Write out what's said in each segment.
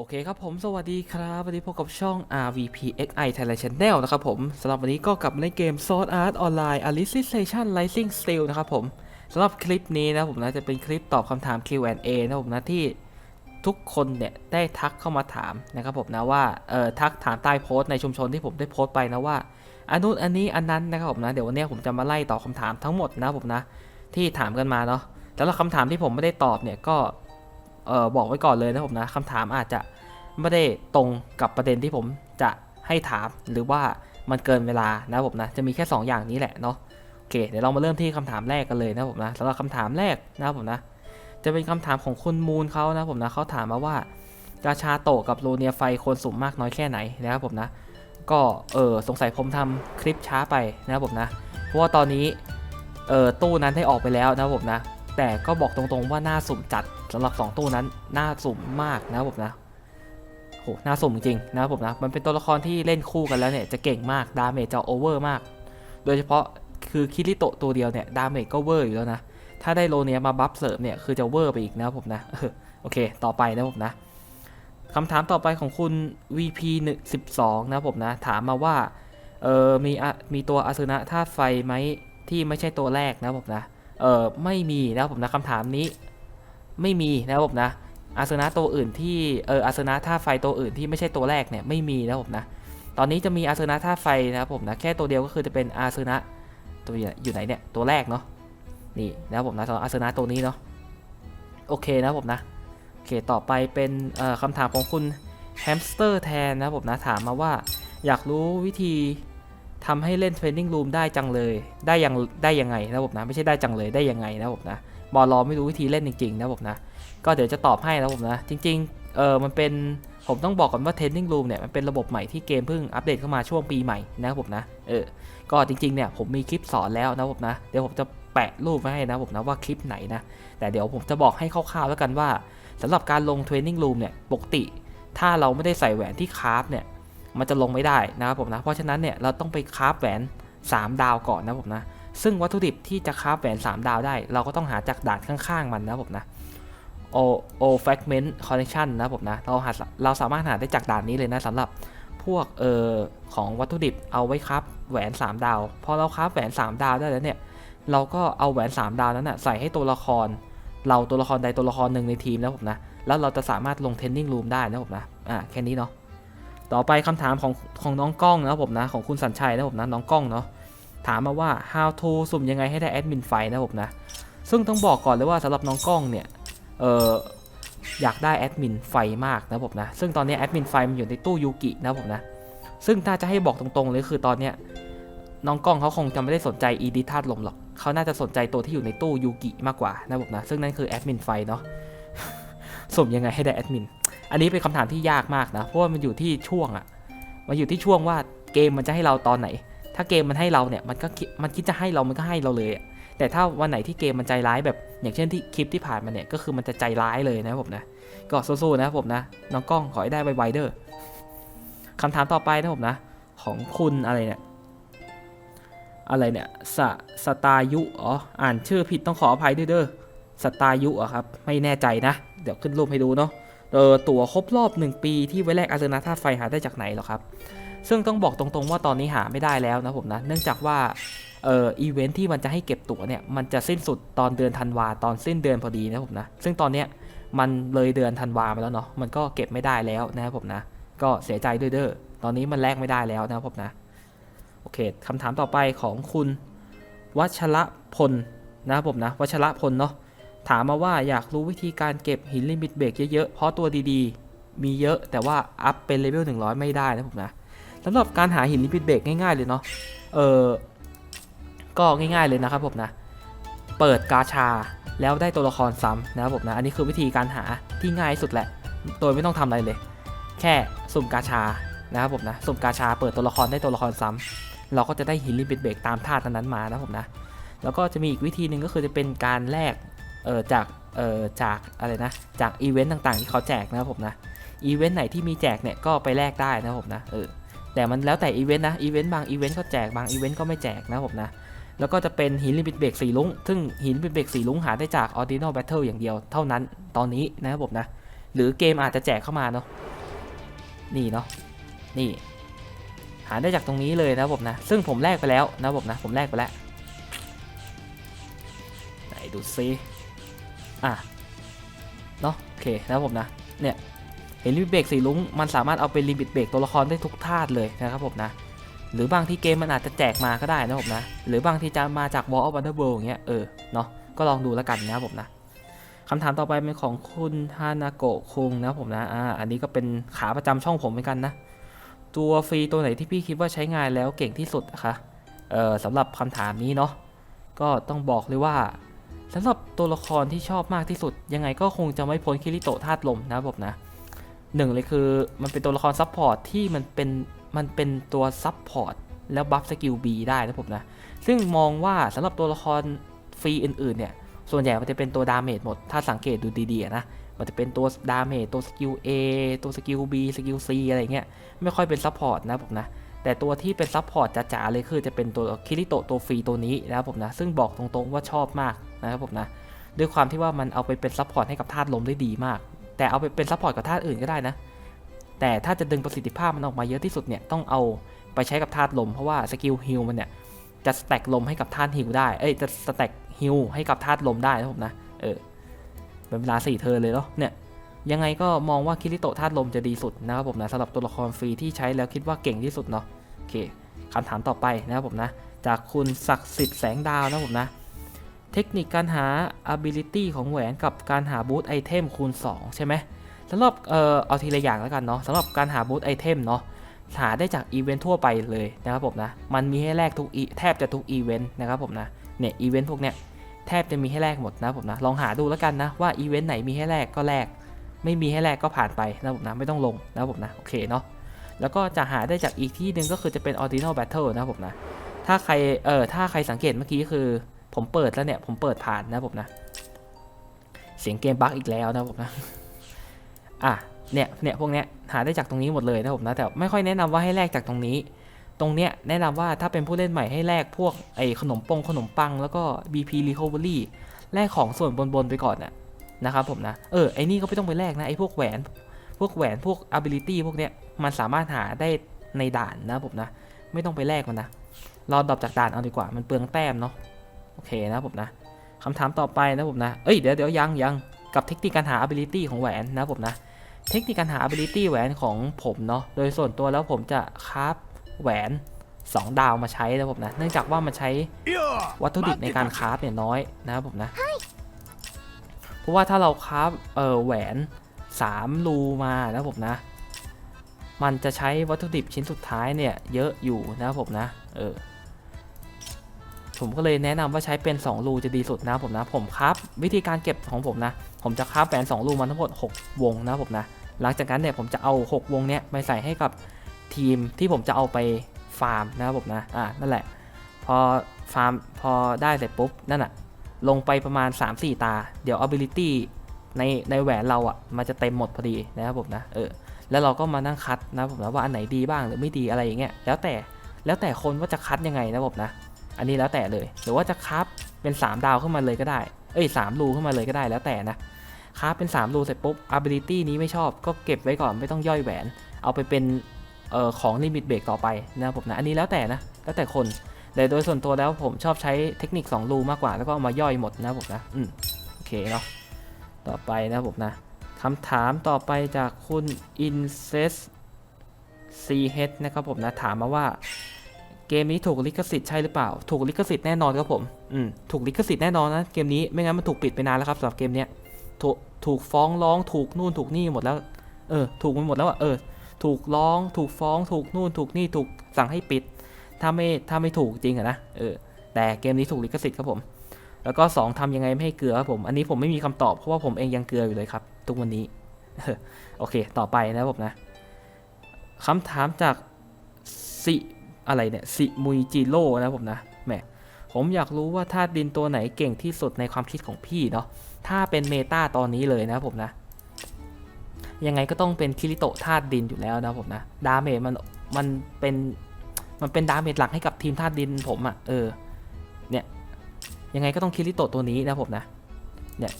โอเคครับผมสวัสดีครับวันนี้พบกับช่อง RVPXI Thailand Channel นะครับผมสำหรับวันนี้ก็กลับมาเล่นเกม Sword Art Online Alicization Rising Steel นะครับผมสำหรับคลิปนี้นะผมนะจะเป็นคลิปตอบคำถาม Q&A นะผมนะที่ทุกคนเนี่ยได้ทักเข้ามาถามนะครับผมนะว่าเอ่อทักถามใต้โพสต์ในชุมชนที่ผมได้โพสต์ไปนะว่าอันนู้นอันนี้อันนั้นนะครับผมนะเดี๋ยววันนี้ผมจะมาไล่ตอบคำถามทั้งหมดนะผมนะที่ถามกันมาเนาะแล้วคำถามที่ผมไม่ได้ตอบเนี่ยก็ ออบอกไว้ก่อนเลยนะผมนะคำถามอาจจะไม่ได้ตรงกับประเด็นที่ผมจะให้ถามหรือว่ามันเกินเวลานะผมนะจะมีแค่ 2 อย่างนี้แหละเนาะโอเคเดี๋ยวเรามาเริ่มที่คำถามแรกกันเลยนะผมนะสำหรับคำถามแรกนะผมนะ จะเป็นคำถามของคุณมูลเขานะผมนะเขาถามมาว่ากาชาโตกับโลเนียไฟควรสุ่มากน้อยแค่ไหนนะครับผมนะ ก็เออสงสัยผมทำคลิปช้าไปนะครับผมนะ เพราะว่าตอนนี้เออตู้นั้นได้ออกไปแล้วนะครับผมนะ แต่ก็บอกตรงๆว่าหน้าสุ่มจัดสำหรับ 2 ตู้นั้นหน้าสุ่มมากนะครับผมนะโหหน้าสุ่มจริงๆนะครับผมนะมันเป็นตัวละครที่เล่นคู่กันแล้วเนี่ยจะเก่งมากดาเมจจะโอเวอร์มาก โดยเฉพาะคือคิริโตะตัวเดียวเนี่ยดาเมจก็เวอร์อยู่แล้วนะถ้าได้โลเนียมาบัฟเสริมเนี่ยคือจะเวอร์ไปอีกนะครับผมนะโอเค ต่อไปนะครับผมนะคำถามต่อไปของคุณ VP 12นะครับผมนะถามมาว่าเออมีอะมีตัวอาสนะธาตุไฟไหมที่ไม่ใช่ตัวแรกนะครับผมนะ เออไม่มีนะครับผมนะคำถามนี้ ไม่มีนะครับผมนะอาสนะตัวอื่นที่เอออาสนะท่าไฟตัวอื่นที่ไม่ใช่ตัวแรกเนี่ยไม่มีนะครับผมนะตอนนี้จะมีอาสนะท่าไฟนะครับผมนะแค่ตัวเดียวก็คือจะเป็นอาสนะตัวอยู่ไหนเนี่ยตัวแรกเนาะนี่นะครับผมนะสำหรับอาสนะตัวนี้เนาะโอเคนะครับผมนะโอเคต่อไปเป็นคำถามของคุณแฮมสเตอร์แทนนะครับผมนะถามมาว่าอยากรู้วิธี ทำให้เล่นเทรนนิ่งรูมได้จังเลย ได้ยังได้ยังไงนะผมนะ ไม่ใช่ได้จังเลยได้ยังไงนะผมนะบอลรอไม่รู้วิธีเล่นจริงๆนะผมนะ ก็เดี๋ยวจะตอบให้นะผมนะ จริงๆเออมันเป็นผมต้องบอกก่อนว่าเทรนนิ่งรูมเนี่ยมันเป็นระบบใหม่ที่เกมเพิ่งอัปเดตเข้ามาช่วงปีใหม่นะครับผมนะเออก็จริงๆเนี่ยผมมีคลิปสอนแล้วนะผมนะ เดี๋ยวผมจะแปะรูปไว้ให้นะผมนะว่าคลิปไหนนะแต่เดี๋ยวผมจะบอกให้คร่าวๆแล้วกันว่าสำหรับการลงเทรนนิ่งรูมเนี่ยปกติ ถ้าเราไม่ได้ใส่แหวนที่คราฟเนี่ย มันจะลงไม่ได้นะครับผมนะ เพราะฉะนั้นเนี่ยเราต้องไปคราฟแหวน 3 ดาวก่อนนะผมนะ ซึ่งวัตถุดิบที่จะคราฟแหวน 3 ดาวได้ เราก็ต้องหาจากด่านข้างๆ มันนะผมนะ o o fragment connection นนะผมนะ เราหาเราสามารถหาได้จากด่านนี้เลยนะสำหรับพวกเอ่อของวัตถุดิบเอาไว้คราฟแหวน 3 ดาว พอเราคราฟแหวน 3 ดาวได้แล้วเนี่ย เราก็เอาแหวน 3 ดาวนั้นน่ะใส่ให้ตัวละคร เราตัวละครใดตัวละครหนึ่งในทีมนะผมนะ แล้วเราจะสามารถลงเทนนิ่งรูมได้นะผมนะ อ่าแค่นี้เนาะ ต่อไปคำถามของของน้องกล้องนะผมนะของคุณสัญชัยนะผมนะน้องกล้องเนาะถามมาว่า how to สุ่มยังไงให้ได้แอดมินไฟนะผมนะ ซึ่งต้องบอกก่อนเลยว่าสำหรับน้องกล้องเนี่ยเอออยากได้แอดมินไฟมากนะผมนะ ซึ่งตอนนี้แอดมินไฟมันอยู่ในตู้ยูกินะผมนะ ซึ่งถ้าจะให้บอกตรงๆเลยคือตอนเนี้ยน้องกล้องเขาคงจะไม่ได้สนใจอีดิธาตุลมหรอก เขาน่าจะสนใจตัวที่อยู่ในตู้ยูกิมากกว่านะผมนะ ซึ่งนั่นคือแอดมินไฟเนาะ สุ่มยังไงให้ได้แอดมิน อันนี้เป็นคำถามที่ยากมากนะ เพราะว่ามันอยู่ที่ช่วงอะมันอยู่ที่ช่วงว่าเกมมันจะให้เราตอนไหน ถ้าเกมมันให้เราเนี่ย มันก็มันคิดจะให้เรา มันก็ให้เราเลยแต่ถ้าวันไหนที่เกมมันใจร้ายแบบ อย่างเช่นที่คลิปที่ผ่านมาเนี่ย ก็คือมันจะใจร้ายเลยนะผมนะ ก็สู้ๆนะผมนะ น้องกล้องขอให้ได้ไวๆเด้อคำถามต่อไปนะผมนะ ของคุณอะไรเนี่ยอะไรเนี่ยสสตายุอ๋ออ่านชื่อผิดต้องขออภัยด้วยเด้อสตายุอะครับ ไม่แน่ใจนะ เดี๋ยวขึ้นรูปให้ดูเนาะเออตั๋วครบรอบ 1 ปีที่ไว้แลกอาสนะธาตุไฟหาได้จากไหนหรอครับ ซึ่งต้องบอกตรงๆว่าตอนนี้หาไม่ได้แล้วนะผมนะ เนื่องจากว่าเอ่ออีเวนท์ที่มันจะให้เก็บตั๋วเนี่ย มันจะสิ้นสุดตอนเดือนธันวาตอนสิ้นเดือนพอดีนะผมนะ ซึ่งตอนเนี้ยมันเลยเดือนธันวามาแล้วเนาะ มันก็เก็บไม่ได้แล้วนะครับผมนะ ก็เสียใจด้วยเด้อ ตอนนี้มันแลกไม่ได้แล้วนะครับผมนะ โอเคคำถามต่อไปของคุณ วัชระพลนะครับผมนะ วัชระพลเนาะ ถามมาว่าอยากรู้วิธีการเก็บหินลิมิตเบรกเยอะๆ เพราะตัวดีๆ มีเยอะแต่ว่าอัพเป็นเลเวล100 ไม่ได้นะผมนะสำหรับการหาหินลิมิตเบรกง่ายๆเลยเนาะ เออก็ง่ายๆเลยนะครับผมนะ เปิดกาชาแล้วได้ตัวละครซ้ำนะครับผมนะ อันนี้คือวิธีการหาที่ง่ายสุดแหละ โดยไม่ต้องทำอะไรเลย แค่สุ่มกาชานะครับผมนะ สุ่มกาชาเปิดตัวละครได้ตัวละครซ้ำเราก็จะได้หินลิมิตเบรกตามธาตุนั้นๆมานะผมนะ แล้วก็จะมีอีกวิธีหนึ่งก็คือจะเป็นการแลก เออจากเออจากอะไรนะ จากอีเวนต์ต่างๆ ที่เขาแจกนะครับผมนะอีเวนต์ไหนที่มีแจกเนี่ยก็ไปแลกได้นะครับผมนะเออแต่มันแล้วแต่อีเวนต์นะอีเวนต์บางอีเวนต์ก็แจกบางอีเวนต์ก็ไม่แจกนะครับผมนะแล้วก็จะเป็นหินลิมิตเบรกสีลุงซึ่งหินลิมิตเบรกสีลุงหาได้จาก Ordinal Battle อย่างเดียวเท่านั้นตอนนี้นะครับผมนะ หรือเกมอาจจะแจกเข้ามาเนาะนี่เนาะนี่หาได้จากตรงนี้เลยนะผมนะ ซึ่งผมแลกไปแล้วนะผมนะ ผมแลกไปแล้ว ไหนดูซิ อะเนาะโอเคนะผมนะเนี่ยเห็นลิมิตเบรกสีลุ้งมันสามารถเอาไปลิมิตเบรกตัวละครได้ทุกธาตุเลยนะครับผมนะหรือบางที่เกมมันอาจจะแจกมาก็ได้นะผมนะ หรือบางที่จะมาจาก Wall of Wonderworld อย่างเงี้ยเออเนาะก็ลองดูแล้วกันนะครับผมนะคำถามต่อไปเป็นของคุณฮานาโกะคุงนะผมนะอ่าอันนี้ก็เป็นขาประจำช่องผมเหมือนกันนะ ตัวฟรีตัวไหนที่พี่คิดว่าใช้งานแล้วเก่งที่สุดนะคะเออสำหรับคำถามนี้เนาะก็ต้องบอกเลยว่า สำหรับตัวละครที่ชอบมากที่สุด ยังไงก็คงจะไม่พ้นคิริโตะธาตุลมนะครับผมนะหนึ่งเลยคือมันเป็นตัวละครซับพอร์ตที่มันเป็นมันเป็นตัวซับพอร์ตแล้วบัฟสกิล B ได้นะผมนะ ซึ่งมองว่าสำหรับตัวละครฟรีอื่นๆเนี่ย ส่วนใหญ่มันจะเป็นตัวดาเมจหมด ถ้าสังเกตดูดีๆนะ มันจะเป็นตัวดาเมจตัวสกิล A ตัวสกิล B สกิล C อะไรเงี้ย ไม่ค่อยเป็นซัพพอร์ตนะผมนะ แต่ตัวที่เป็นซัพพอร์ตจ๋าๆเลยคือจะเป็นตัวคิริโตตัวฟรีตัวนี้นะครับผมนะ ซึ่งบอกตรงๆว่าชอบมาก นะครับผมนะด้วยความที่ว่ามันเอาไปเป็นซัพพอร์ตให้กับธาตุลมได้ดีมาก แต่เอาไปเป็นซัพพอร์ตกับธาตุอื่นก็ได้นะ แต่ถ้าจะดึงประสิทธิภาพมันออกมาเยอะที่สุดเนี่ยต้องเอาไปใช้กับธาตุลมเพราะว่าสกิลฮิลมันเนี่ยจะสแต็กลมให้กับธาตุฮิลได้ เอ้ยจะสแต็กฮิลให้กับธาตุลมได้นะผมนะ เออ เป็นเวลาสี่เทิร์เลยเนาะ เนี่ย ยังไงก็มองว่าคิริโตธาตุลมจะดีสุดนะครับผมนะสำหรับตัวละครฟรีที่ใช้แล้วคิดว่าเก่งที่สุดเนาะ โอเคคำถามต่อไปนะครับผมนะ จากคุณศักดิ์สิทธิ์แสงดาวนะผมนะ เทคนิคการหา ability ของแหวนกับการหาบูทไอเทมคูณ 2 ใช่ไหมสำหรับเอ่อเอาทีละอย่างแล้วกันเนาะสำหรับการหาบูทไอเทมเนาะหาได้จากอีเวนท์ทั่วไปเลยนะครับผมนะ มันมีให้แลกทุก e- แทบจะทุกอีเวนต์นะครับผมนะ เนี่ยอีเวนต์พวกเนี้ยแทบจะมีให้แลกหมดนะครับผมนะ ลองหาดูแล้วกันนะว่าอีเวนต์ไหนมีให้แลกก็แลก ไม่มีให้แลกก็ผ่านไปนะครับผมนะไม่ต้องลงนะครับผมนะโอเคเนาะ แล้วก็จะหาได้จากอีกที่หนึ่งก็คือจะเป็น ordinal battle นะครับผมนะ ถ้าใครเออถ้าใครสังเกตเมื่อกี้คือ ผมเปิดแล้วเนี่ย ผมเปิดผ่านนะผมนะ เสียงเกมบั๊กอีกแล้วนะผมนะ อะ เนี่ย เนี่ยพวกเนี้ยหาได้จากตรงนี้หมดเลยนะผมนะ แต่ไม่ค่อยแนะนำว่าให้แลกจากตรงนี้ ตรงเนี้ยแนะนำว่าถ้าเป็นผู้เล่นใหม่ให้แลกพวกไอ้ขนมปงขนมปังแล้วก็ BP recovery แลกของส่วนบนๆไปก่อนน่ะนะครับผมนะ เออ ไอ้นี่ก็ไม่ต้องไปแลกนะ ไอ้พวกแหวน พวกแหวน พวก ability พวกเนี้ย มันสามารถหาได้ในด่านนะผมนะ ไม่ต้องไปแลกมันนะ รอดรอปจากด่านเอาดีกว่า มันเปลืองแต้มเนาะ โอเคนะผมนะคำถามต่อไปนะผมนะเอ้ยเดี๋ยวเดี๋ยวยังยังกับเทคนิคการหา ability ของแหวนนะผมนะ เทคนิคการหา ability แหวนของผมเนาะโดยส่วนตัวแล้วผมจะคราฟแหวน2 ดาวมาใช้นะผมนะ เนื่องจากว่ามันใช้วัตถุดิบในการคราฟเนี่ยน้อยนะครับผมนะ เพราะว่าถ้าเราคราฟเออแหวน 3 รูมานะผมนะ มันจะใช้วัตถุดิบชิ้นสุดท้ายเนี่ยเยอะอยู่นะครับผมนะ เออ ผมก็เลยแนะนำว่าใช้เป็น 2 รูจะดีสุดนะผมนะ ผมครับ วิธีการเก็บของผมนะ ผมจะคราฟแหวน2รูมาทั้งหมด 6 วงนะผมนะ หลังจากนั้นเนี่ยผมจะเอา 6 วงเนี้ยไปใส่ให้กับทีมที่ผมจะเอาไปฟาร์มนะครับผมนะ อ่า นั่นแหละ พอฟาร์มพอได้เสร็จปุ๊บ นั่นอะลงไปประมาณ 3-4 ตา เดี๋ยว ability ในในแหวนเราอะมันจะเต็มหมดพอดีนะครับผมนะ เออ แล้วเราก็มานั่งคัดนะผมนะว่าอันไหนดีบ้างหรือไม่ดีอะไรอย่างเงี้ย แล้วแต่ แล้วแต่คนว่าจะคัดยังไงนะผมนะ อันนี้แล้วแต่เลย หรือว่าจะคับเป็น 3 ดาวขึ้นมาเลยก็ได้ เอ้ยสามรูขึ้นมาเลยก็ได้แล้วแต่นะคับเป็น3รูเสร็จปุ๊บ ability นี้ไม่ชอบก็เก็บไว้ก่อนไม่ต้องย่อยแหวน เอาไปเป็นออของลิมิตเบรกต่อไปนะครับผมนะ อันนี้แล้วแต่นะ แล้วแต่คนแต่โดยส่วนตัวแล้วผมชอบใช้เทคนิค2รูมากกว่าแล้วก็เอามาย่อยหมดนะครับผมนะอืมโอเคเนาะต่อไปนะครับผมนะคำถามต่อไปจากคุณ incest ch นะครับผมนะถามมาว่า เกมนี้ถูกลิขสิทธิ์ใช่หรือเปล่า ถูกลิขสิทธิ์แน่นอนครับผม อืม ถูกลิขสิทธิ์แน่นอนนะเกมนี้ ไม่งั้นมันถูกปิดไปนานแล้วครับสำหรับเกมเนี้ย ถูกถูกฟ้องร้องถูกนู่นถูกนี่หมดแล้ว เออ ถูกไปหมดแล้วอะ เออ ถูกร้อง ถูกฟ้อง ถูกนู่น ถูกนี่ ถูกสั่งให้ปิด ถ้าไม่ ถ้าไม่ถูกจริงอะนะ เออ แต่เกมนี้ถูกลิขสิทธิ์ครับผม แล้วก็สองทำยังไงไม่ให้เกลือครับผม อันนี้ผมไม่มีคำตอบเพราะว่าผมเองยังเกลืออยู่เลยครับ ทุกวันนี้ โอเค ต่อไปนะครับผมนะคำถามจากสิ อะไรเนี่ยสิมุยจิโร่นะผมนะแหมผมอยากรู้ว่าธาตุดินตัวไหนเก่งที่สุดในความคิดของพี่เนาะถ้าเป็นเมตาตอนนี้เลยนะผมนะ ยังไงก็ต้องเป็นคิริโตธาตุดินอยู่แล้วนะผมนะดาเมจมันมันเป็นมันเป็นดาเมจหลักให้กับทีมธาตุดินผมอะ่ะเออเนี่ยยังไงก็ต้องคิริโตตัวนี้นะผมนะเนี่ย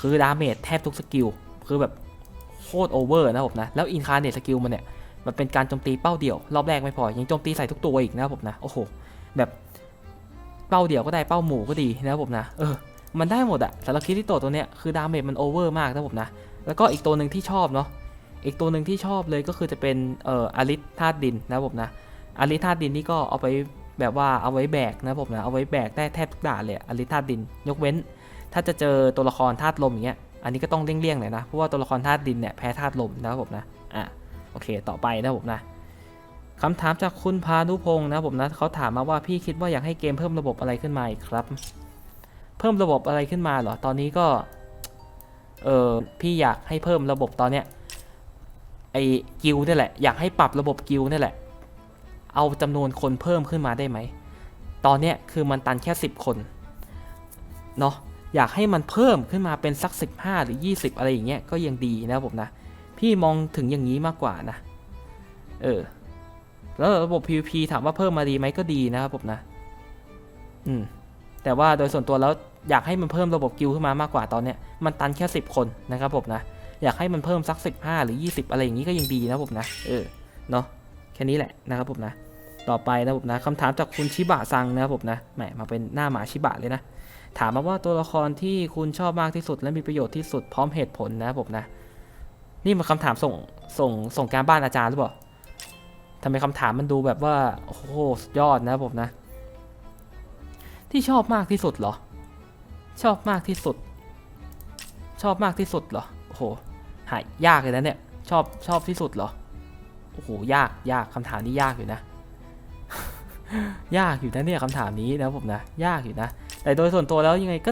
คือดาเมจแทบทุกสกิลคือแบบโคตรโอเวอร์นะผมนะแล้วอินคาร์เนตสกิลมันเนี่ย มันเป็นการโจมตีเป้าเดี่ยว รอบแรกไม่พอ ยังโจมตีใส่ทุกตัวอีกนะครับผมนะ โอ้โห แบบเป้าเดี่ยวก็ได้เป้าหมู่ก็ดีนะครับผมนะ เออ มันได้หมดอะสำหรับคิริโตตัวเนี้ยคือดาเมจมันโอเวอร์มากนะครับผมนะ แล้วก็อีกตัวหนึ่งที่ชอบเนาะ อีกตัวหนึ่งที่ชอบเลยก็คือจะเป็นเอ่ออาริธาตุดินนะครับผมนะอาริธาตุดินนี่ก็เอาไปแบบว่าเอาไว้แบกนะครับผมนะ เอาไว้แบกได้แทบทุกด่านเลยอาริธาตุดิน ยกเว้น ถ้าจะเจอตัวละครธาตุลมอย่างเงี้ย อันนี้ก็ต้องเลี่ยงๆหน่อยนะ เพราะว่าตัวละครธาตุดินเนี่ยแพ้ธาตุลมนะครับผมนะ อะ โอเค ต่อไปนะผมนะคำถามจากคุณพานุพงศ์นะผมนะเขาถามมาว่าพี่คิดว่าอยากให้เกมเพิ่มระบบอะไรขึ้นมาอีกครับ เพิ่มระบบอะไรขึ้นมาเหรอ ตอนนี้ก็ เออพี่อยากให้เพิ่มระบบตอนเนี้ยไอ้กิลนี่แหละ อยากให้ปรับระบบกิลนี่แหละ เอาจำนวนคนเพิ่มขึ้นมาได้ไหม ตอนเนี้ยคือมันตันแค่ 10 คน เนาะอยากให้มันเพิ่มขึ้นมาเป็นสัก 15 หรือ 20 อะไรอย่างเงี้ยก็ยังดีนะผมนะ พี่มองถึงอย่างนี้มากกว่านะ เออ แล้วระบบ PVP ถามว่าเพิ่มมาดีไหมก็ดีนะครับผมนะ อืม แต่ว่าโดยส่วนตัวแล้วอยากให้มันเพิ่มระบบกิลขึ้นมามากกว่าตอนเนี้ย มันตันแค่ 10 คนนะครับผมนะ อยากให้มันเพิ่มสัก 15 หรือ 20 อะไรอย่างนี้ก็ยังดีนะครับผมนะ เออ เนาะแค่นี้แหละนะครับผมนะ ต่อไปนะครับผมนะคำถามจากคุณชิบะซังนะครับผมนะ แหม มาเป็นหน้าหมาชิบะเลยนะ ถามมาว่าตัวละครที่คุณชอบมากที่สุดและมีประโยชน์ที่สุดพร้อมเหตุผลนะครับผมนะ นี่มันคำถามส่งส่งส่งการบ้านอาจารย์หรือเปล่าทำไมคำถามมันดูแบบว่า โอ้โหสุดยอดนะผมนะ ที่ชอบมากที่สุดเหรอ ชอบมากที่สุด ชอบมากที่สุดเหรอ โอ้โห หายยากเลยนะเนี่ย ชอบชอบที่สุดเหรอ โอ้โห ยากยากคำถามนี้ยากอยู่นะ ยากอยู่นะเนี่ยคำถามนี้นะผมนะ ยากอยู่นะ แต่โดยส่วนตัวแล้วยังไงก็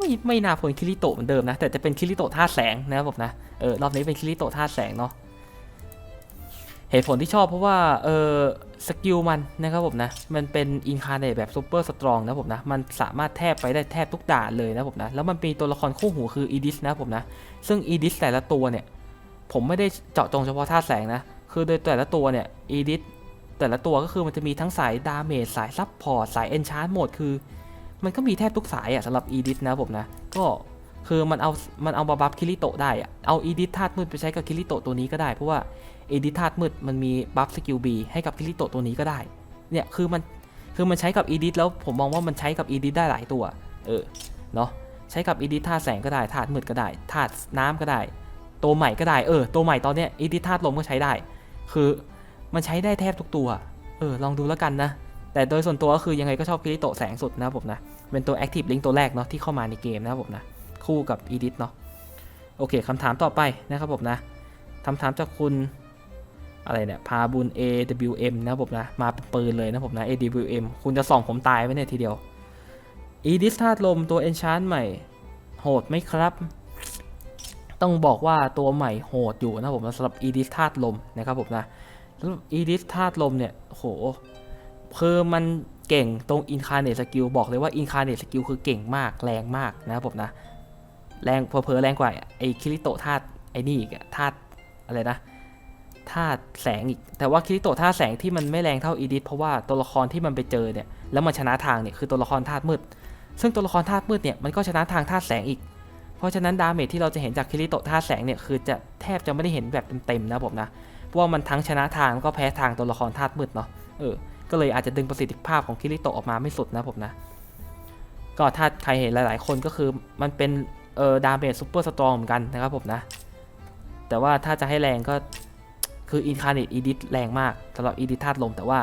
ไม่ไม่น่าพ้นคิริโตะเหมือนเดิมนะ แต่จะเป็นคิริโตะท่าตุแสงนะครับผมนะเออรอบนี้เป็นคิริโตะท่าตุแสงเนาะเหตุผลที่ชอบเพราะว่าเออสกิลมันนะครับผมนะมันเป็นอินคาเนตแบบซูเปอร์สตรองนะผมนะมันสามารถแทบไปได้แทบทุกด่านเลยนะผมนะแล้วมันมีตัวละครคู่หูคืออีดิสนะผมนะซึ่งอีดิสแต่ละตัวเนี่ยผมไม่ได้เจาะจงเฉพาะท่าตุแสงนะคือโดยแต่ละตัวเนี่ยอีดิสแต่ละตัวก็คือมันจะมีทั้งสายดาเมจสายซับพอร์ตสายเอนชาร์ d โหมดคือ มันก็มีแทบทุกสายอะสำหรับอีดิสนะผมนะ ก็คือมันเอามันเอามาบัฟคิริโตได้อะเอาอีดิสธาตุมืดไปใช้กับคิริโตตัวนี้ก็ได้ เพราะว่าอีดิสธาตุมืดมันมีบัฟสกิลบีให้กับคิริโตตัวนี้ก็ได้ เนี่ยคือมันคือมันใช้กับอีดิสแล้วผมมองว่ามันใช้กับอีดิสได้หลายตัว เออเนาะใช้กับอีดิสธาตุแสงก็ได้ธาตุมืดก็ได้ธาตุน้ำก็ได้ ตัวใหม่ก็ได้เออตัวใหม่ตอนเนี้ยอีดิสธาตุลมก็ใช้ได้ คือมันใช้ได้แทบทุกตัว เออลองดูแล้วกันนะ แต่โดยส่วนตัวก็คือยังไงก็ชอบคิริโตะแสงสุดนะครับผมนะ เป็นตัว Active Link ตัวแรกเนาะที่เข้ามาในเกมนะครับผมนะ คู่กับ Edit เนาะ โอเคคำถามต่อไปนะครับผมนะคำถามจากคุณอะไรเนี่ยพาบุญ AWM นะครับผมนะ มาเป็นปืนเลยนะผมนะ AWM คุณจะส่องผมตายไว้เนี่ยทีเดียว Edit ธาตุลมตัว Enchant ใหม่ โหดไหมครับ ต้องบอกว่าตัวใหม่โหดอยู่นะผมนะสำหรับ Edit ธาตุลมนะครับผมนะแล้ว Edit ธาตุลมเนี่ยโห คือมันเก่งตรง Incarnate Skill บอกเลยว่า Incarnate Skill คือเก่งมากแรงมากนะครับผมนะ แรงเพอๆแรงกว่าไอ้คิริโตธาตุไอ้นี่อีกธาตุอะไรนะธาตุแสงอีก แต่ว่าคิริโตธาตุแสงที่มันไม่แรงเท่าอีดิสเพราะว่าตัวละครที่มันไปเจอเนี่ยแล้วมันชนะทางเนี่ยคือตัวละครธาตุมืด ซึ่งตัวละครธาตุมืดเนี่ยมันก็ชนะทางธาตุแสงอีก เพราะฉะนั้นดาเมจที่เราจะเห็นจากคิริโตธาตุแสงเนี่ยคือจะแทบจะไม่ได้เห็นแบบเต็มๆนะผมนะเพราะว่ามันทั้งชนะทางแล้วก็แพ้ทางตัวละครธาตุมืดเนาะเออ ก็เลยอาจจะดึงประสิทธิภาพของคิริโตออกมาไม่สุดนะผมนะ ก็ถ้าใครเห็นหลาย ๆ คนก็คือมันเป็นเออดาเมจซูเปอร์สตรองเหมือนกันนะครับผมนะ แต่ว่าถ้าจะให้แรงก็คืออินคาเนตอีดิทแรงมากสำหรับอีดิทธาตุลมแต่ว่า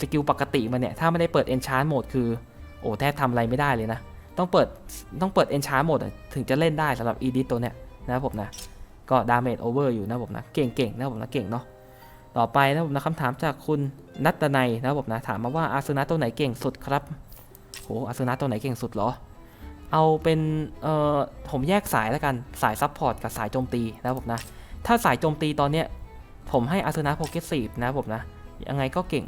สกิลปกติมันเนี่ย ถ้าไม่ได้เปิดเอนชาร์ d โหมดคือ โอ้แทบทำอะไรไม่ได้เลยนะ ต้องเปิดต้องเปิดเอนชาร์ d โหมดถึงจะเล่นได้สำหรับอีดิทตัวเนี้ยนะครับผมนะ ก็ดาเมจโอเวอร์อยู่นะผมนะ เก่งๆนะผมนะเก่งเนาะ ต่อไปนะผมนะคำถามจากคุณนัตนัยนะผมนะถามมาว่าอาสนะตัวไหนเก่งสุดครับโหอาสนะตัวไหนเก่งสุดเหรอ เอาเป็นเอ่อผมแยกสายแล้วกันสายซับพอร์ตกับสายโจมตีนะผมนะถ้าสายโจมตีตอนเนี้ยผมให้อาสนะโปเกซีฟนะผมนะยังไงก็เก่ง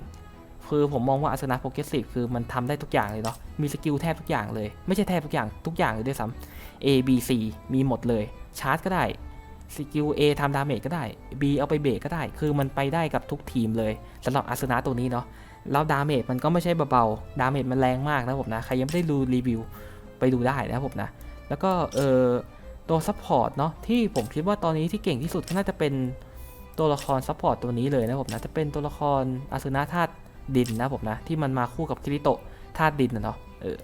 คือผมมองว่าอาสนะโปเกซีฟคือมันทำได้ทุกอย่างเลยเนาะมีสกิลแทบทุกอย่างเลย ไม่ใช่แทบทุกอย่างทุกอย่างเลยด้วยซ้ำ A B C มีหมดเลยชาร์จก็ได้ สกิล A ทำดาเมจก็ได้ B เอาไปเบรกก็ได้ คือมันไปได้กับทุกทีมเลยสำหรับอาสนะตัวนี้เนาะแล้วดาเมจมันก็ไม่ใช่เบาๆ ดาเมจมันแรงมากนะผมนะ ใครยังไม่ได้ดูรีวิวไปดูได้นะผมนะ แล้วก็เออตัวซัพพอร์ตเนาะที่ผมคิดว่าตอนนี้ที่เก่งที่สุดก็น่าจะเป็นตัวละครซัพพอร์ตตัวนี้เลยนะผมนะ จะเป็นตัวละครอาซึนะธาตุดินนะผมนะ ที่มันมาคู่กับคิริโตะธาตุดินนะเนาะเออ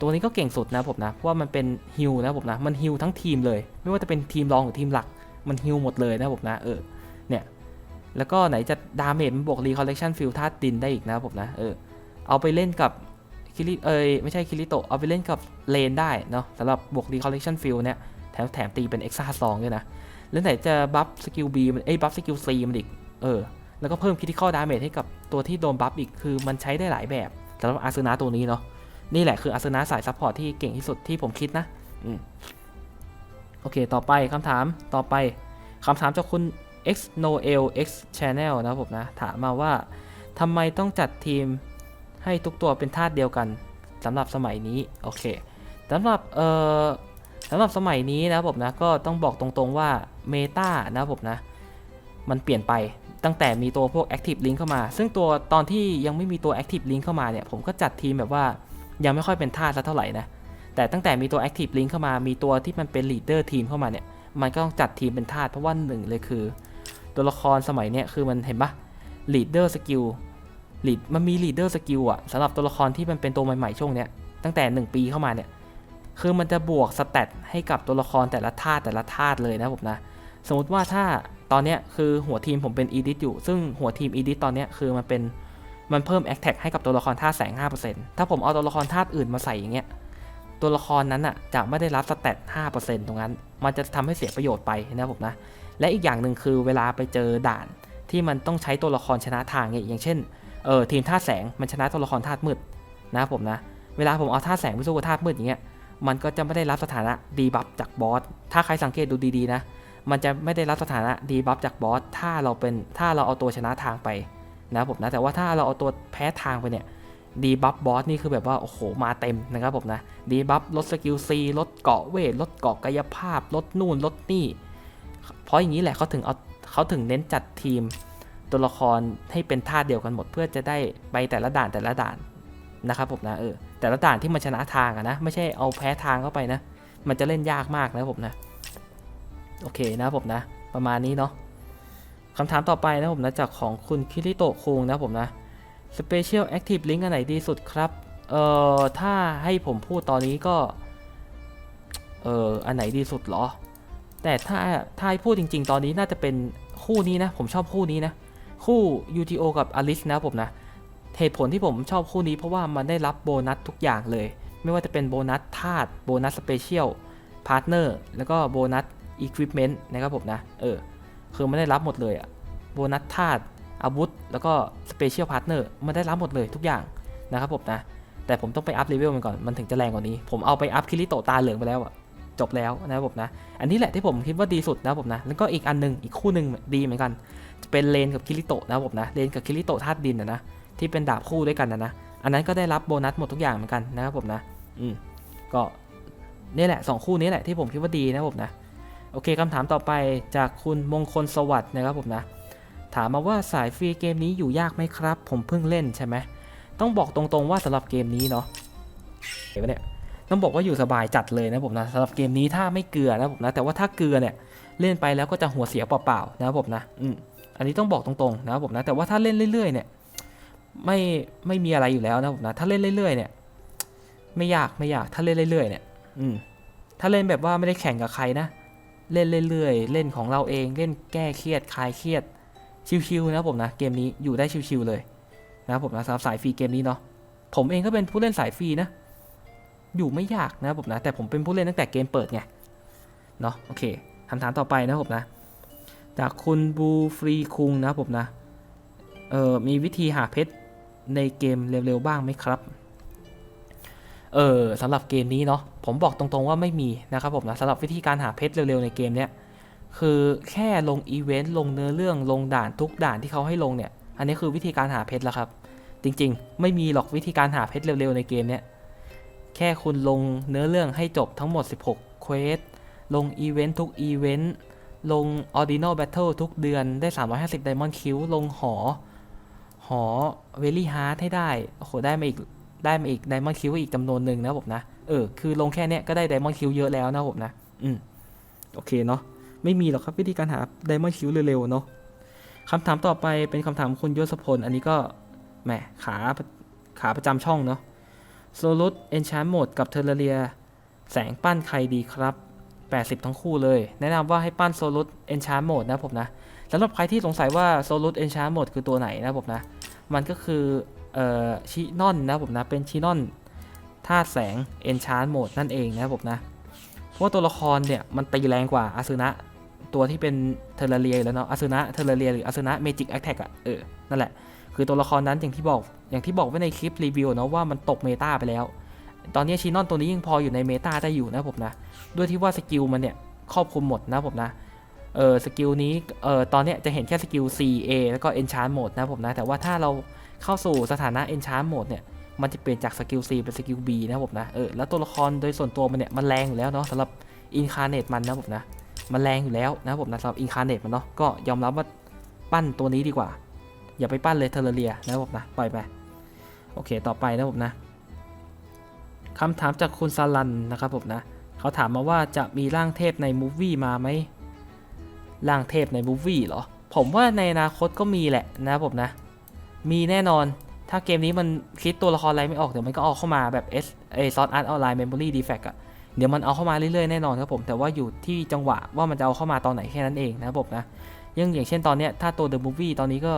ตัวนี้ก็เก่งสุดนะผมนะ เพราะว่ามันเป็นฮิลนะผมนะ มันฮิลทั้งทีมเลย ไม่ว่าจะเป็นทีมรองหรือทีมหลัก มันฮิลหมดเลยนะผมนะเออเนี่ยแล้วก็ไหนจะดาเมจมันบวกรีคอลเลคชันฟิลธาตุดินได้อีกนะผมนะเออเอาไปเล่นกับคิริเอยไม่ใช่คิริโตะเอาไปเล่นกับเลนได้เนาะสำหรับบวกรีคอลเลคชันฟิลเนี่ยแถมแถมตีเป็นเอ็กซ่าซองด้วยนะแล้วไหนจะบัฟสกิลบีมันเอ้ยบัฟสกิลซีมันอีกเออแล้วก็เพิ่มคิ t ิคอดาเมจให้กับตัวที่โดนบัฟอีกคือมันใช้ได้หลายแบบสำหรับอาร์เซนาตัวนี้เนาะนี่แหละคืออาร์เซนาสายซัพพอร์ตที่เก่งที่สุดที่ผมคิดนะอืม เค ต่อไปคำถามต่อไปคำถามจากคุณ x noel x channel นะผมนะ ถามมาว่าทำไมต้องจัดทีมให้ทุกตัวเป็นธาตุเดียวกันสำหรับสมัยนี้ โอเคสำหรับเอ่อสำหรับสมัยนี้นะผมนะ ก็ต้องบอกตรงๆว่าเมตานะผมนะ มันเปลี่ยนไปตั้งแต่มีตัวพวก Active Link เข้ามา ซึ่งตัวตอนที่ยังไม่มีตัว Active Link เข้ามาเนี่ย ผมก็จัดทีมแบบว่ายังไม่ค่อยเป็นท่าสักเท่าไหร่นะ แต่ตั้งแต่มีตัว Active Link เข้ามา มีตัวที่มันเป็น Leader ทีมเข้ามาเนี่ย มันก็ต้องจัดทีมเป็นท่าสเพราะว่าหนึ่งเลยคือ ตัวละครสมัยเนี้ยคือมันเห็นปะ Leader Skill Lead มันมี Leader Skill อะสำหรับตัวละครที่มันเป็นตัวใหม่ๆช่วงเนี้ยตั้งแต่ 1 ปีเข้ามาเนี่ย คือมันจะบวกสเตตให้กับตัวละครแต่ละธาตุแต่ละธาตุเลยนะผมนะ สมมติว่าถ้าตอนเนี้ยคือหัวทีมผมเป็นอีดิทอยู่ ซึ่งหัวทีมอีดิทตอนเนี้ยคือมันเป็นมันเพิ่มแอคแท็กให้กับตัวละครธาตุแสง 5%ถ้าผมเอาตัวละครธาตุอื่นมาใส่อย่างเงี้ย ตัวละครนั้นอะจะไม่ได้รับสเตต5%ตรงนั้น มันจะทำให้เสียประโยชน์ไปนะผมนะ และอีกอย่างหนึ่งคือเวลาไปเจอด่านที่มันต้องใช้ตัวละครชนะทางเนี่ยอย่างเช่น เออทีมธาตุแสงมันชนะตัวละครธาตุมืดนะครับผมนะ เวลาผมเอาธาตุแสงไปสู้กับธาตุมืดอย่างเงี้ย มันก็จะไม่ได้รับสถานะดีบัฟจากบอส ถ้าใครสังเกตดูดีๆนะ มันจะไม่ได้รับสถานะดีบัฟจากบอส ถ้าเราเป็น ถ้าเราเอาตัวชนะทางไปนะครับผมนะ แต่ว่าถ้าเราเอาตัวแพ้ทางไปเนี่ย ดีบัฟบอสนี่คือแบบว่า โอ้โห มาเต็มนะครับผมนะ ดีบัฟลดสกิลซีลดเกาะเวทลดเกาะกายภาพ ลดนู่นลดนี่ เพราะอย่างนี้แหละเขาถึงเอาเขาถึงเน้นจัดทีมตัวละครให้เป็นท่าเดียวกันหมด เพื่อจะได้ไปแต่ละด่านแต่ละด่านนะครับผมนะเออแต่ละด่านที่มันชนะทางอะนะ ไม่ใช่เอาแพ้ทางเข้าไปนะ มันจะเล่นยากมากนะผมนะ โอเคนะผมนะ ประมาณนี้เนาะคำถามต่อไปนะผมนะจากของคุณคิริโตะคุงนะผมนะ Special Active Link อันไหนดีสุดครับ เอ่อ ถ้าให้ผมพูดตอนนี้ก็ เอ่อ อันไหนดีสุดเหรอ แต่ถ้าถ้าให้พูดจริง ๆ ตอนนี้น่าจะเป็นคู่นี้นะ ผมชอบคู่นี้นะ คู่ UTO กับ Alice นะผมนะ เหตุผลที่ผมชอบคู่นี้เพราะว่ามันได้รับโบนัสทุกอย่างเลย ไม่ว่าจะเป็นโบนัสธาตุ โบนัสสเปเชียล พาร์ทเนอร์ แล้วก็โบนัสอุปกรณ์นะครับผมนะ เออ คือมันได้รับหมดเลยอะโบนัสธาตุ อาวุธ แล้วก็สเปเชียลพาร์ทเนอร์มันได้รับหมดเลยทุกอย่างนะครับผมนะ แต่ผมต้องไปอัพเลเวลมันก่อน มันถึงจะแรงกว่านี้ ผมเอาไปอัพคิริโตตาเหลืองไปแล้วอะจบแล้วนะครับผมนะ อันนี้แหละที่ผมคิดว่าดีสุดนะครับผมนะ แล้วก็อีกอันหนึงอีกคู่หนึ่งดีเหมือนกัน จะเป็นเลนกับคิริโตนะครับผมนะ เลนกับคิริโตธาตุดินนะนะ ที่เป็นดาบคู่ด้วยกันนะนะ อันนั้นก็ได้รับโบนัสหมดทุกอย่างเหมือนกันนะครับผมนะ อืม ก็นี่แหละสองคู่นี้แหละที่ผมคิดว่าดีนะครับผมนะ โอเคคำถามต่อไปจากคุณมงคลสวัสดิ์นะครับผมนะ ถามมาว่าสายฟรีเกมนี้อยู่ยากไหมครับ ผมเพิ่งเล่นใช่ไหมต้องบอกตรงๆว่าสำหรับเกมนี้เนาะเห็นไหมเนี่ยต้องบอกว่าอยู่สบายจัดเลยนะผมนะสำหรับเกมนี้ถ้าไม่เกลือนะผมนะแต่ว่าถ้าเกลือเนี่ยเล่นไปแล้วก็จะหัวเสียเปล่าๆนะครับผมนะอืมอันนี้ต้องบอกตรงๆนะครับผมนะแต่ว่าถ้าเล่นเรื่อยๆเนี่ยไม่ไม่มีอะไรอยู่แล้วนะผมนะถ้าเล่นเรื่อยๆเนี่ยไม่ยากไม่ยากถ้าเล่นเรื่อยๆเนี่ยอืมถ้าเล่นแบบว่าไม่ได้แข่งกับใครนะ เล่นเรื่อยๆเล่นของเราเองเล่นแก้เครียดคลายเครียด ชิวๆนะครับผมนะเกมนี้อยู่ได้ชิวๆเลยนะครับผมนะสำหรับสายฟรีเกมนี้เนาะผมเองก็เป็นผู้เล่นสายฟรีนะอยู่ไม่ยากนะครับผมนะแต่ผมเป็นผู้เล่นตั้งแต่เกมเปิดไงเนาะโอเคคำถามต่อไปนะครับผมนะ จากคุณบูฟรีคุงนะครับผมนะเออมีวิธีหาเพชรในเกมเร็วๆบ้างไหมครับเออสำหรับเกมนี้เนาะผมบอกตรงๆว่าไม่มีนะครับผมนะสำหรับวิธีการหาเพชรเร็วๆในเกมเนี้ย คือแค่ลงอีเวนต์ลงเนื้อเรื่องลงด่านทุกด่านที่เขาให้ลงเนี่ย อันนี้คือวิธีการหาเพชรแล้วครับ จริงๆ ไม่มีหรอกวิธีการหาเพชรเร็วๆในเกมเนี้ยแค่คุณลงเนื้อเรื่องให้จบทั้งหมด 16เควสลงอีเวนต์ทุกอีเวนต์ลง Ordinal Battle ทุกเดือนได้ 350 Diamond Q ลงหอ หอเวลี่ฮาร์ดให้ได้ โอ้โห ได้มาอีก ได้มาอีกไดมอนด์คิวอีกจำนวนหนึ่งนะผมนะ เออ คือลงแค่เนี้ยก็ได้ไดมอนด์คิวเยอะแล้วนะผมนะ อืม โอเคเนาะ ไม่มีหรอกครับวิธีการหาไดมอนด์คิวเร็วๆเนาะคำถามต่อไปเป็นคำถามคุณยศพล อันนี้ก็แหมขาขาประจำช่องเนาะโซลุสเอนชานโหมดกับเทอร์เรีย แสงปั้นใครดีครับ 80 ทั้งคู่เลย แนะนำว่าให้ปั้นโซลุสเอนชานโหมดนะผมนะสำหรับใครที่สงสัยว่าโซลุสเอนชานโหมดคือตัวไหนนะผมนะ มันก็คือออชินอนนะผมนะ เป็นชินอนธาตุแสงเอนชานโหมดนั่นเองนะผมนะ เพราะว่าตัวละครเนี่ย มันตีแรงกว่าอาซึนะ ตัวที่เป็นเทอร์เรียแล้วเนาะอาซึนะเทอร์เรียหรืออาซึนะเมจิกแอคแท็กอะเออ นั่นแหละ คือตัวละครนั้นอย่างที่บอก อย่างที่บอกไว้ในคลิปรีวิวเนาะว่ามันตกเมตาไปแล้ว ตอนนี้ชินอนตัวนี้ยังพออยู่ในเมตาได้อยู่นะผมนะ ด้วยที่ว่าสกิลมันเนี่ยครอบคลุมหมดนะผมนะ เออสกิลนี้ เออตอนเนี้ยจะเห็นแค่สกิล C A แล้วก็ Enchant Mode นะผมนะ แต่ว่าถ้าเราเข้าสู่สถานะ Enchant Mode เนี่ย มันจะเปลี่ยนจากสกิล C เป็นสกิล B นะผมนะ เออ แล้วตัวละครโดยส่วนตัวมันเนี่ยมันแรงอยู่แล้วเนาะสำหรับ Incarnate มันนะผมนะ มันแรงอยู่แล้วนะผมนะสำหรับ Incarnate มันเนาะก็ยอมรับว่าปั้นตัวนี้ดีกว่า อย่าไปปั้นเลยเทเลเรียนะผมนะปล่อยไปโอเคต่อไปนะผมนะคำถามจากคุณซาลันนะครับผมนะเขาถามมาว่าจะมีร่างเทพในมูฟวี่มาไหมร่างเทพในมูฟวี่เหรอ ผมว่าในอนาคตก็มีแหละนะผมนะ มีแน่นอนถ้าเกมนี้มันคิดตัวละครอะไรไม่ออก เดี๋ยวมันก็เอาเข้ามาแบบ S เอซอสอาร์ตออนไลน์เมมโมรี่ดีแฟกอะ เดี๋ยวมันเอาเข้ามาเรื่อยๆแน่นอนครับผมแต่ว่าอยู่ที่จังหวะว่ามันจะเอาเข้ามาตอนไหนแค่นั้นเองนะครับผมนะยังอย่างเช่นตอนเนี้ยถ้าตัว The Movie ตอนนี้ก็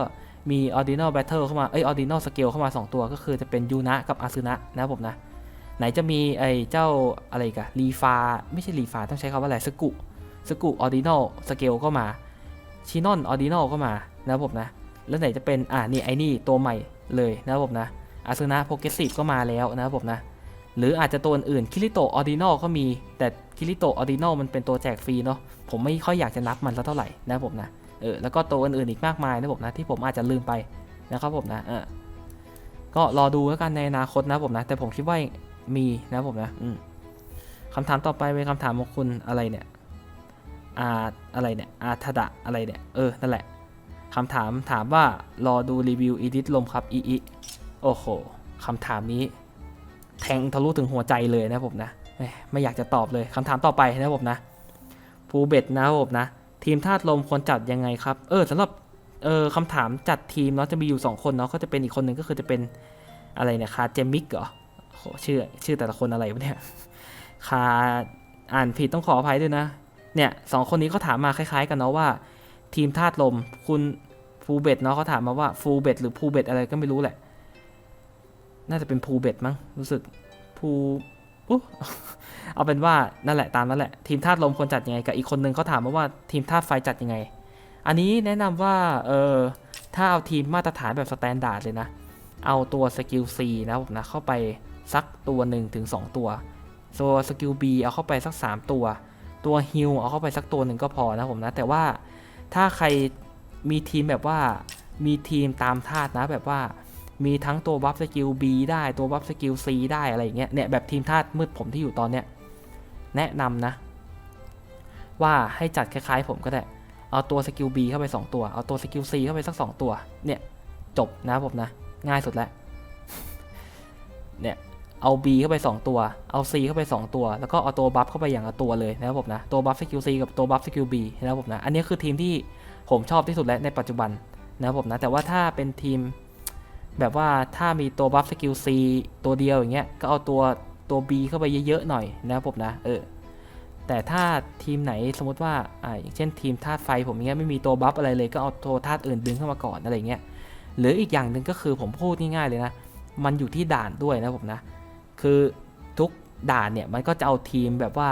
มี Ordinal Battle เข้ามาเอ้ย Ordinal Scale เข้ามา 2 ตัวก็คือจะเป็นยูนะกับอาซึนะนะครับผมนะไหนจะมีไอ้เจ้าอะไรกันรีฟาไม่ใช่รีฟาต้องใช้คำว่าอะไรสกุสกุออดินอลสเกลก็มาชินอนออดินอลก็มานะครับผมนะแล้วไหนจะเป็นอ่านี่ไอ้นี่ตัวใหม่เลยนะครับผมนะอาซึนะโปเกสิก็มาแล้วนะครับผมนะ หรืออาจจะตัวอื่นคิริโตออดินอลก็มี แต่คิริโตออดินอลมันเป็นตัวแจกฟรีเนาะผมไม่ค่อยอยากจะนับมันสักเท่าไหร่นะผมนะเออแล้วก็ตัวอื่นๆอีกมากมายนะผมนะที่ผมอาจจะลืมไปนะครับผมนะเออก็รอดูแล้วกันในอนาคตนะผมนะ แต่ผมคิดว่ามีนะผมนะอืมคำถามต่อไปเป็นคำถามของคุณอะไรเนี่ยอาอะไรเนี่ยอาทดะอะไรเนี่ยเออนั่นแหละคำถามถามว่ารอดูรีวิวอีดิทลมครับอีอีโอ้โหคำถามนี้ แทงทะลุถึงหัวใจเลยนะผมนะไม่อยากจะตอบเลยคำถามต่อไปนะผมนะภูเบตนะผมนะ ทีมธาตุลมควรจัดยังไงครับ เออสำหรับเออคำถามจัดทีมเนาะจะมีอยู่ 2 คนเนาะก็จะเป็นอีกคนหนึ่งก็คือจะเป็นอะไรเนี่ยคาเจมิกเหรอโหชื่อชื่อแต่ละคนอะไรวะเนี่ยคาอ่านผิดต้องขออภัยด้วยนะ เนี่ยสองคนนี้เขาถามมาคล้ายๆ กันเนาะว่า ทีมธาตุลมคุณฟูเบตเนาะเขาถามมาว่าฟูเบตหรือภูเบตอะไรก็ไม่รู้แหละ น่าจะเป็นภูเบตมั้งรู้สึกภูเอาเป็นว่านั่นแหละตามนั้นแหละ ทีมธาตุลมควรจัดยังไงกับอีกคนนึงเขาถามมาว่าทีมธาตุไฟจัดยังไง อันนี้แนะนำว่าเออถ้าเอาทีมมาตรฐานแบบสแตนดาร์ดเลยนะ เอาตัวสกิล C นะผมนะเข้าไปสักตัว1ถึง2ตัวตัวสกิล B เอาเข้าไปสัก 3 ตัว ตัวฮิลเอาเข้าไปสักตัวหนึ่งก็พอนะผมนะ แต่ว่าถ้าใครมีทีมแบบว่ามีทีมตามธาตุนะแบบว่า มีทั้งตัวบัฟสกิล B ได้ตัวบัฟสกิล C ได้อะไรอย่างเงี้ยเนี่ยแบบทีมธาตุมืดผมที่อยู่ตอนเนี้ยแนะนำนะ ว่าให้จัดคล้ายๆผมก็ได้ เอาตัวสกิล B เข้าไป 2 ตัว เอาตัวสกิล C เข้าไปสัก 2 ตัว เนี่ย จบนะผมนะ ง่ายสุดแล้ว เนี่ย เอา B เข้าไป 2 ตัว เอา C เข้าไป 2 ตัว แล้วก็เอาตัวบัฟเข้าไปอย่างละตัวเลยนะครับผมนะ ตัวบัฟสกิล C กับตัวบัฟสกิล B นะครับผมนะ อันนี้คือทีมที่ผมชอบที่สุดแล้วในปัจจุบันนะครับผมนะ แต่ว่าถ้าเป็นทีม แบบว่าถ้ามีตัวบัฟสกิล C ตัวเดียวอย่างเงี้ยก็เอาตัวตัว B เข้าไปเยอะๆหน่อยนะครับผมนะเออแต่ถ้าทีมไหนสมมติว่าอ่าอย่างเช่นทีมธาตุไฟผมเงี้ยไม่มีตัวบัฟอะไรเลยก็เอาตัวธาตุอื่นดึงเข้ามาก่อนอะไรเงี้ยหรืออีกอย่างหนึ่งก็คือผมพูดง่ายๆเลยนะ มันอยู่ที่ด่านด้วยนะผมนะ คือทุกด่านเนี่ยมันก็จะเอาทีมแบบว่า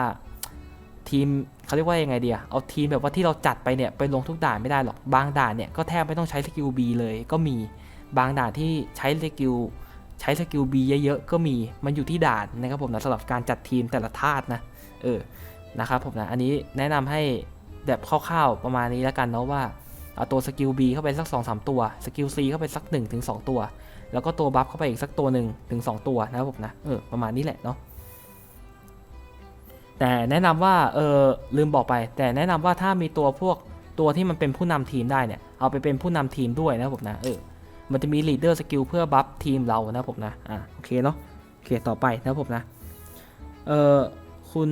ทีมเขาเรียกว่ายังไงเดียเอาทีมแบบว่าที่เราจัดไปเนี่ยไปลงทุกด่านไม่ได้หรอกบางด่านเนี่ยก็แทบไม่ต้องใช้สกิล B เลยก็มี บางด่านที่ใช้สกิลใช้สกิล B เยอะๆก็มีมันอยู่ที่ด่านนะครับผมนะสำหรับการจัดทีมแต่ละธาตุนะเออนะครับผมนะอันนี้แนะนำให้แบบคร่าวๆประมาณนี้แล้วกันเนาะว่าเอาตัวสกิล B เข้าไปสัก2อสตัวสกิล C เข้าไปสัก1ถึง2ตัว แล้วก็ตัวบัฟเข้าไปอีกสักตัวหนึ่งถึง2ตัวนะครับผมนะเออประมาณนี้แหละเนาะแต่แนะนำว่าเออลืมบอกไป แต่แนะนำว่าถ้ามีตัวพวกตัวที่มันเป็นผู้นำทีมได้เนี่ยเอาไปเป็นผู้นำทีมด้วยนะครับผมนะเออ มันจะมี leader skill เพื่อบัฟทีมเรานะผมนะ อ่าโอเคเนาะโอเคต่อไปนะผมนะ เออคุณ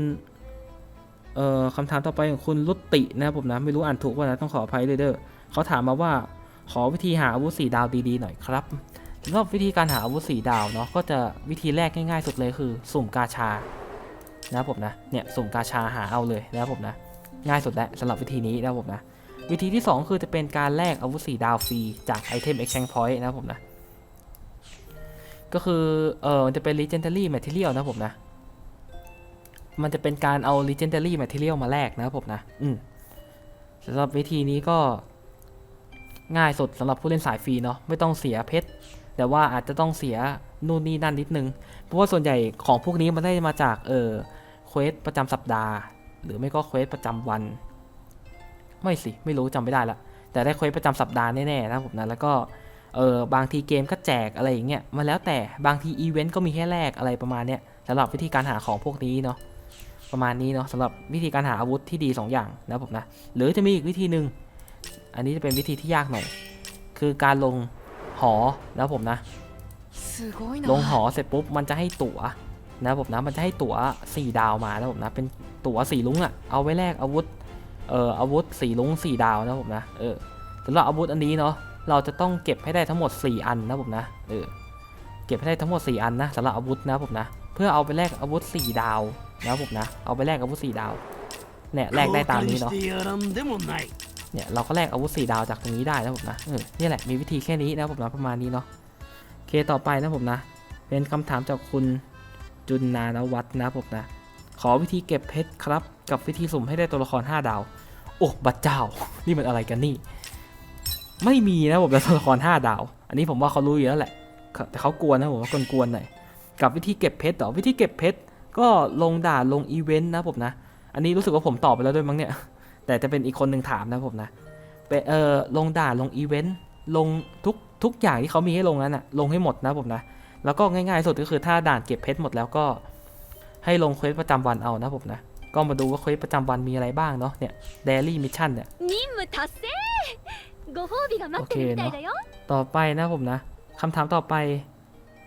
เอ่อคำถามต่อไปของคุณลุตตินะผมนะไม่รู้อ่านถูกว่านะต้องขออภัยเลยเด้อเขาถามมาว่าขอวิธีหาอาวุธสีดาวดีๆหน่อยครับสำหรับวิธีการหาอาวุธสีดาวเนาะก็จะวิธีแรกง่ายๆสุดเลยคือ สุ่มกาชานะผมนะเนี่ยสุ่มกาชาหาเอาเลยนะผมนะ ง่ายสุดแล้วสำหรับวิธีนี้นะผมนะ วิธีที่สองคือจะเป็นการแลกอาวุธสีดาวฟรี จากไอเทม exchange point นะผมนะ ก็คือ เออจะเป็น legendary material นะผมนะ มันจะเป็นการเอา legendary material มาแลกนะครับผมนะ อืมสำหรับวิธีนี้ก็ง่ายสุดสำหรับผู้เล่นสายฟรีเนาะไม่ต้องเสียเพชรแต่ว่าอาจจะต้องเสียนู่นนี่นั่นนิดนึง เพราะว่าส่วนใหญ่ของพวกนี้มันได้มาจากเออเควสประจำสัปดาห์ หรือไม่ก็เควสประจำวัน ไม่สิ ไม่รู้จำไม่ได้ละ แต่ได้เควสประจำสัปดาห์แน่ๆนะผมนะ แล้วก็ เออบางทีเกมก็แจกอะไรอย่างเงี้ย มาแล้วแต่ บางทีอีเวนต์ก็มีแค่แลกอะไรประมาณเนี้ยสำหรับวิธีการหาของพวกนี้เนาะ ประมาณนี้เนาะสำหรับวิธีการหาอาวุธที่ดี 2ออย่างนะผมนะ หรือจะมีอีกวิธีหนึ่ง อันนี้จะเป็นวิธีที่ยากหน่อย คือการลงหอนะผมนะ ลงหอเสร็จปุ๊บมันจะให้ตั๋วนะผมนะ มันจะให้ตั๋ว4ดาวมานะผมนะ เป็นตั๋วสีลุ้งอะเอาไว้แลกอาวุธ เอ่ออาวุธสีลุงสีดาวนะผมนะเออสำหรับอาวุธอันนี้เนาะเราจะต้องเก็บให้ได้ทั้งหมด 4 อันนะผมนะเออเก็บให้ได้ทั้งหมด 4 อันนะสำหรับอาวุธนะผมนะ เพื่อเอาไปแลกอาวุธ 4 ดาวนะผมนะเอาไปแลกอาวุธ 4 ดาวเนี่ยแลกได้ตามนี้เนาะเนี่ยเราก็แลกอาวุธ 4 ดาวจากตรงนี้ได้นะผมนะเออนี่แหละมีวิธีแค่นี้นะผมนะประมาณนี้เนาะโอเคต่อไปนะผมนะ เป็นคำถามจากคุณจุนนานวัฒนะผมนะ ขอวิธีเก็บเพชรครับ กับวิธีสุ่มให้ได้ตัวละคร 5 ดาว โอ้บัดเจ้า นี่มันอะไรกันนี่ ไม่มีนะผมนะตัวละคร 5 ดาว อันนี้ผมว่าเขารู้อยู่แล้วแหละ แต่เขากวนนะผมว่ากวนๆหน่อย กับวิธีเก็บเพชรต่อวิธีเก็บเพชรก็ลงด่านลงอีเวนต์นะผมนะ อันนี้รู้สึกว่าผมตอบไปแล้วด้วยมั้งเนี่ย แต่จะเป็นอีกคนหนึ่งถามนะผมนะเป็นเออลงด่านลงอีเวนต์ลงทุกทุกอย่างที่เขามีให้ลงนั้นอะลงให้หมดนะผมนะ แล้วก็ง่ายๆสุดก็คือถ้าด่านเก็บเพชรหมดแล้วก็ ให้ลงเควสประจำวันเอานะผมนะ ก็มาดูว่าเควสประจำวันมีอะไรบ้างเนาะเนี่ยเดลี่มิชชั่นเนี่ยโอเคเนาะต่อไปนะผมนะคำถามต่อไป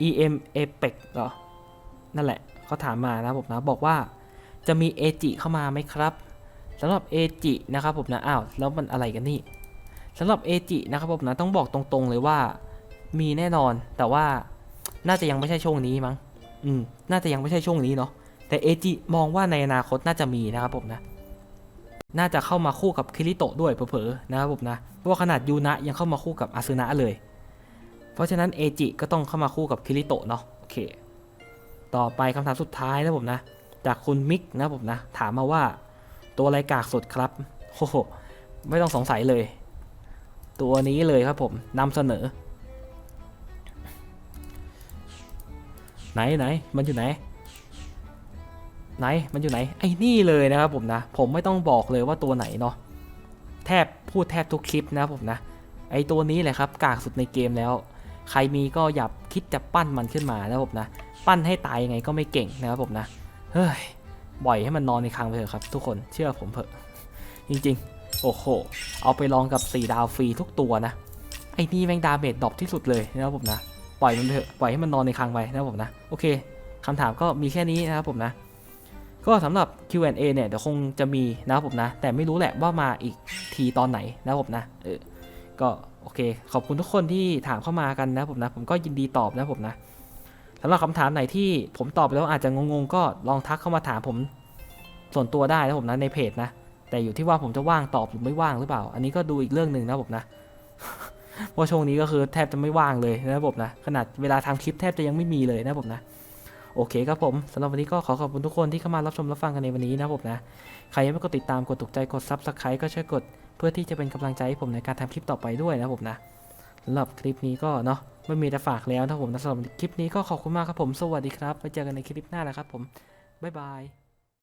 EM A P E C เหรอ นั่นแหละเขาถามมานะผมนะบอกว่าจะมีเอจิเข้ามาไหมครับสำหรับเอจินะครับผมนะอ้าวแล้วมันอะไรกันนี่สำหรับเอจินะครับผมนะต้องบอกตรงๆเลยว่ามีแน่นอนแต่ว่าน่าจะยังไม่ใช่ช่วงนี้มั้ง อืม น่าจะยังไม่ใช่ช่วงนี้เนาะ แต่เอจิมองว่าในอนาคตน่าจะมีนะครับผมนะน่าจะเข้ามาคู่กับคิริโตะด้วยเผลอๆนะครับผมนะเพราะขนาดยูนะยังเข้ามาคู่กับอาซึนะเลย เพราะฉะนั้นเอจิก็ต้องเข้ามาคู่กับคิริโตะเนาะโอเค ต่อไปคำถามสุดท้ายนะผมนะ จากคุณมิกนะผมนะ ถามมาว่า ตัวอะไรกากสุดครับโอ้โหไม่ต้องสงสัยเลย ตัวนี้เลยครับผมนำเสนอ ไหนไหนมันอยู่ไหน ไหนมันอยู่ไหนไอ้นี่เลยนะครับผมนะ ผมไม่ต้องบอกเลยว่าตัวไหนเนาะแทบพูดแทบทุกคลิปนะครับผมนะ ไอ้ตัวนี้แหละครับกากสุดในเกมแล้ว ใครมีก็อย่าคิดจะปั้นมันขึ้นมานะครับผมนะ ปั้นให้ตายยังไงก็ไม่เก่งนะครับผมนะเฮ้ยปล่อยให้มันนอนในคังไปเถอะครับ ทุกคนเชื่อผมเถอะ จริงๆ โอ้โห เอาไปลองกับ 4 ดาวฟรีทุกตัวนะ ไอ้นี่แมงดาเมจดรอปที่สุดเลยนะครับผมนะ ปล่อยมันเถอะ ปล่อยให้มันนอนในคังไปนะครับผมนะ โอเคคำถามก็มีแค่นี้นะครับผมนะ ก็สำหรับ Q&A เนี่ยเดี๋ยวคงจะมีนะครับผมนะ แต่ไม่รู้แหละว่ามาอีกทีตอนไหนนะครับผมนะเออก็โอเค ขอบคุณทุกคนที่ถามเข้ามากันนะครับผมนะ ผมก็ยินดีตอบนะครับผมนะสำหรับคำถามไหนที่ผมตอบแล้วอาจจะงงๆ ก็ลองทักเข้ามาถามผมส่วนตัวได้นะผมนะในเพจนะ แต่อยู่ที่ว่าผมจะว่างตอบหรือไม่ว่างหรือเปล่า อันนี้ก็ดูอีกเรื่องหนึ่งนะผมนะเพราะช่วงนี้ก็คือแทบจะไม่ว่างเลยนะผมนะ ขนาดเวลาทำคลิปแทบจะยังไม่มีเลยนะผมนะ โอเคครับผมสำหรับวันนี้ก็ขอขอบคุณทุกคนที่เข้ามารับชมรับฟังกันในวันนี้นะผมนะ ใครยังไม่กดติดตามกดถูกใจกด Subscribe ก็ช่วยกด เพื่อที่จะเป็นกำลังใจให้ผมในการทำคลิปต่อไปด้วยนะผมนะสำหรับคลิปนี้ก็เนาะไม่มีจะฝากแล้วนะผมนะสำหรับคลิปนี้ก็ขอบคุณมากครับผม สวัสดีครับไว้เจอกันในคลิปหน้านะครับผมบ๊ายบาย